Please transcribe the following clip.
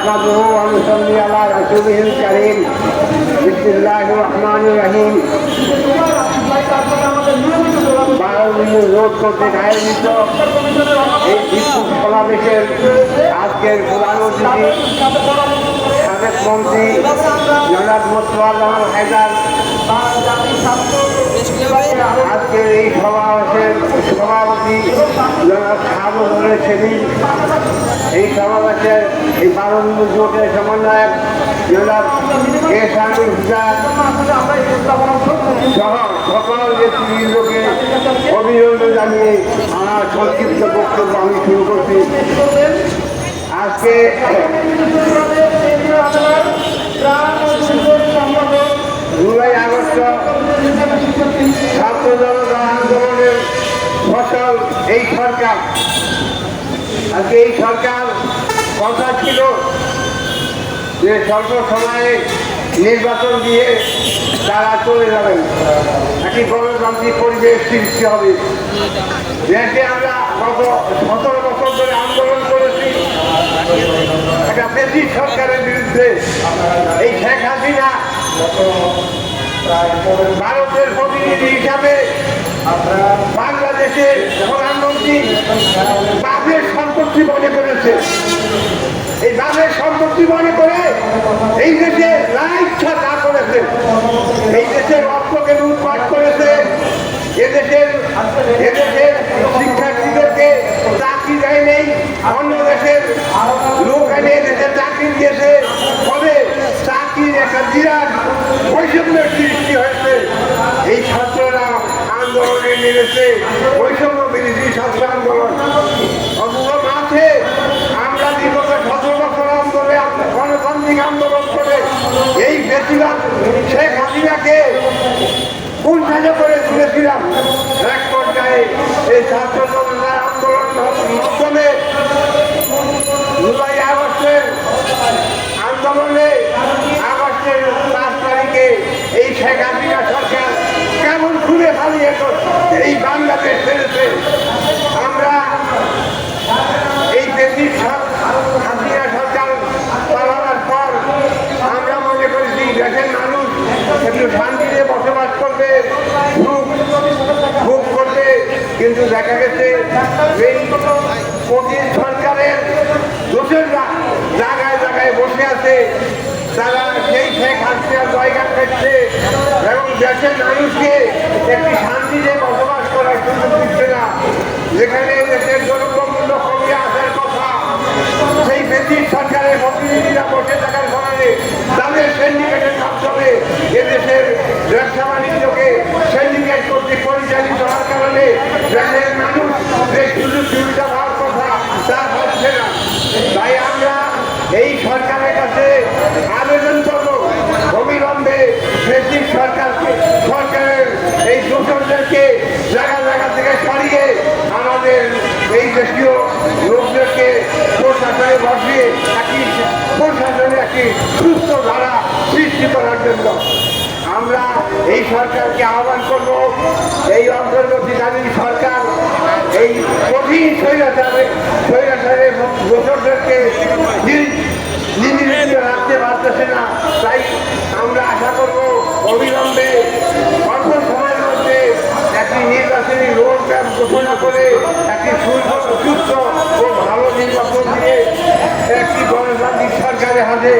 نحمده ونصلي على رسوله الكريم بسم الله الرحمن الرحيم বারোদিন রোধ করতে আয়োজিত এই বিদ্যুৎ সমাবেশের আজকের প্রধান অতিথি সাবেক মন্ত্রী জনাব মোস্তফা জামান হায়দার আজকের এই সমাবেশের সভাপতি জনাব শাহাবুদ্দিনের সেদিন এই সমাবেশের এই বারোদিন জোটের সমন্বয়ক জনাব কে শামীম হুসান সহ সকল নেতৃবৃন্দকে অভিনন্দন জানিয়ে আমার সংক্ষিপ্ত বক্তব্য আমি শুরু করছি। আজকে জুলাই আগস্ট ছাত্র জনতা আন্দোলনের ফসল এই সরকার আজকে এই সরকার কথা ছিল যে স্বল্প সময়ে নির্বাচন দিয়ে তারা চলে যাবেন। একটি গণতান্ত্রিক পরিবেশ সৃষ্টি হবে। দেশে আমরা গত সতেরো বছর ধরে আন্দোলন করেছি। একটা ব্রিটিশ সরকারের বিরুদ্ধে। এই শেখ হাসিনা ভারতের প্রতিনিধি হিসাবে বাংলাদেশের প্রধানমন্ত্রী সম্পত্তি মনে করেছে। এই বাপের সম্পত্তি মনে করে এই দেশে না ইচ্ছা না করেছে। এই দেশের অর্থকে লুটপাট করেছে। এদেশের এদেশের শিক্ষার্থীদেরকে চাকরি দেয় নেই অন্য দেশের লোক এনে এদেশে চাকরি দিয়েছে। ফলে চাকরির একটা বিরাট বৈষম্যের সৃষ্টি হয়েছে। এই ছাত্ররা আন্দোলনে নেমেছে। বৈষম্য বিরোধী ছাত্র আন্দোলন অথচ মাঠে আমরা বিগত সতেরো বছর আন্দোলনে গণতান্ত্রিক আন্দোলন করে এই বেশিরভাগ শেখ হাসিনাকে সাজা করে তুলেছিলাম। এক পর্যায়ে এই ছাত্র জনতার আন্দোলন মাধ্যমে জুলাই আগস্টের আন্দোলনে আগস্টের পাঁচ তারিখে এই শেখ হাসিনা সরকার কেমন খুলে পালিয়ে এই বাংলাদেশ ছেড়েছে আমরা এই দেশির হাসিনা সরকার পালানোর পর আমরা মনে করেছি দেশের মানুষ একটু শান্তিতে বসবাস করবে সুখ ভোগ করবে কিন্তু দেখা গেছে এই সরকারের জায়গায় জায়গায় বসে আছে। তারা সেই শেখ হাসিনার জায়গা পেচ্ছে এবং দেশের মানুষকে একটি শান্তিতে বসবাস করার সুযোগ দিচ্ছে না। যেখানে দেশের দ্রব্যমূল্য কমিয়ে আসার কথা, সেই ব্রিটিশ সরকারের প্রতিনিধিরা বসে থাকার কারণে তাদের সিন্ডিকেটের মাধ্যমে এদেশের ব্যবসা বাণিজ্যকে সিন্ডিকেট কর্তৃক পরিচালিত হওয়ার কারণে দেশের মানুষ যে সুযোগ সুবিধা হওয়ার কথা তা হচ্ছে না তাই আমরা এই সরকারের কাছে আবেদন করব অবিলম্বে ব্রিটিশ সরকারকে সরকারের এই দোষরদেরকে জায়গা জায়গা থেকে সরিয়ে আমাদের এই দেশীয় লোকদেরকে প্রশাসনে বসিয়ে একটি প্রশাসনে একটি সুস্থ ধারা সৃষ্টি করার জন্য আমরা এই সরকারকে আহ্বান করব, এই অন্তর্বর্তীকালীন সরকার, এই কঠিন স্বৈরাচারে রাখতে পারতেছে না। তাই আমরা আশা করব অবিলম্বে অল্প সময়ের মধ্যে একটি নির্বাচনী রোড ম্যাপ ঘোষণা করে একটি সুস্থ ও ভালো নির্বাচন দিয়ে একটি গণতান্ত্রিক সরকারের হাতে